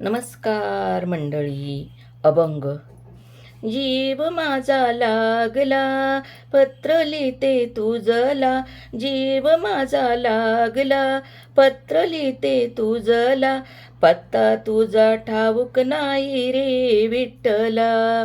नमस्कार मंडळी अभंग. जीव माझा लागला पत्र लिहिते तुझला जीव माझा लागला पत्र लिहिते तुझला पत्ता तुझा ठाऊक नाही रे विठ्ठला.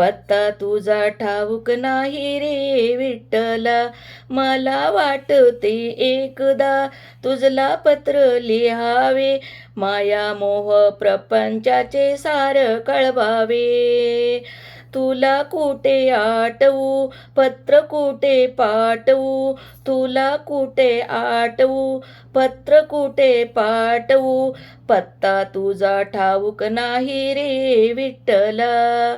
पत्ता तुझा ठाऊक नाही रे विठ्ठला. मला वाटते एकदा तुझला पत्र लिहावे. माया मोह प्रपंचाचे सार कळवावे. तुला कुठे आटवू पत्र कुठे पाठवू? तुला कुठे आटवू पत्र कुठे पाठवू? पत्ता तुझा ठाऊक नाही रे विठ्ठला.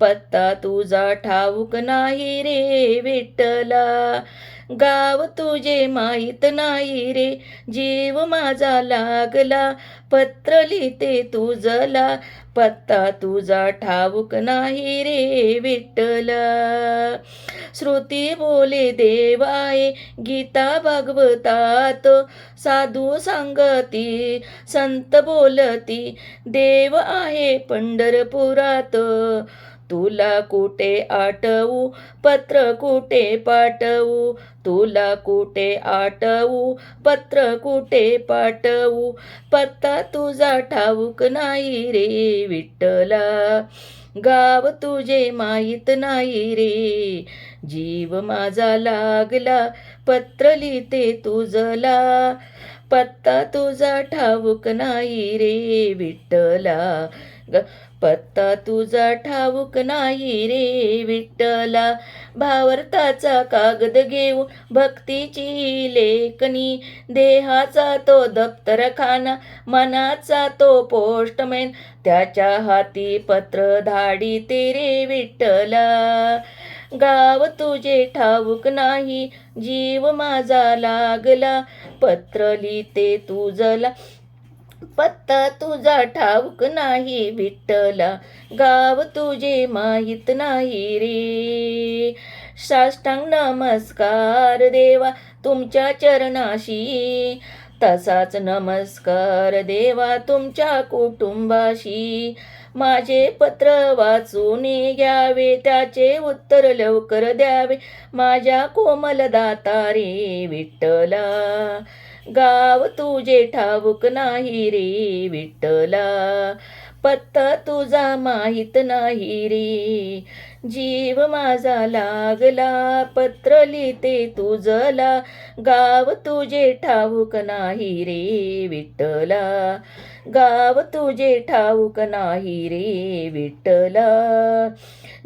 पत्ता तुझा ठाऊक नाही रे विठ्ठला. गाव तुझे माहीत नाही रे जीव माझा लागला. पत्र लिहिते तुझला पत्ता तुझा ठाऊक नाही रे विठ्ठला. श्रुती बोले देवाय गीता भागवतात. साधू सांगती संत बोलती. देव आहे पंढरपुरात. तुला कुठे आटवू पत्र कुठे पाठवू? तुला कुठे आटवू पत्र कुठे पाठवू? पत्ता तुझा ठाऊक नाही रे विठ्ठला. गाव तुझे माहीत नाही रे. जीव माझा लागला पत्र लिहिते तुझला पत्ता तुझा ठाऊक नाही रे विठ्ठला. ग पत्ता तुझा ठाऊक नाही रे विठ्ठला. भावर्ताचा कागद घेऊन भक्तीची लेखनी देहाचा तो दप्तरखाना मनाचा तो पोस्टमॅन त्याच्या हाती पत्र धाडी तेरे विठ्ठला. गाव तुझे ठाऊक नाही जीव माझा लागला. पत्र लिहिते तुझला पत्ता तुझा ठाऊक नाही विठ्ठला गाव तुझे माहीत नाही रे. साष्टांग नमस्कार देवा तुमच्या चरणाशी तसाच नमस्कार देवा तुमच्या कुटुंबाशी. माझे पत्र वाचून घ्यावे त्याचे उत्तर लवकर द्यावे. माझ्या कोमल दातारे विठ्ठला गाव तुझे ठाऊक नाही रे विठ्ठला. पत्ता तुझा माहीत नाही रे. जीव माझा लागला पत्र लिहिते तुझला गाव तुझे ठाऊक नाही रे विठ्ठला. गाव तुझे ठाऊक नाही रे विठ्ठला.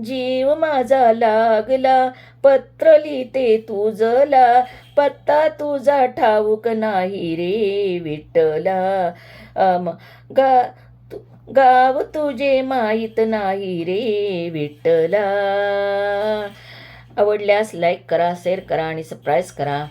जीव माझा लागला पत्र लिहिते तुझला पत्ता तुझा ठाऊक नाही रे विठ्ठला. गा तु- गाव तुझे माहीत नाही रे विठ्ठला. आवडल्यास लाईक करा शेअर करा आणि सबस्क्राईब करा.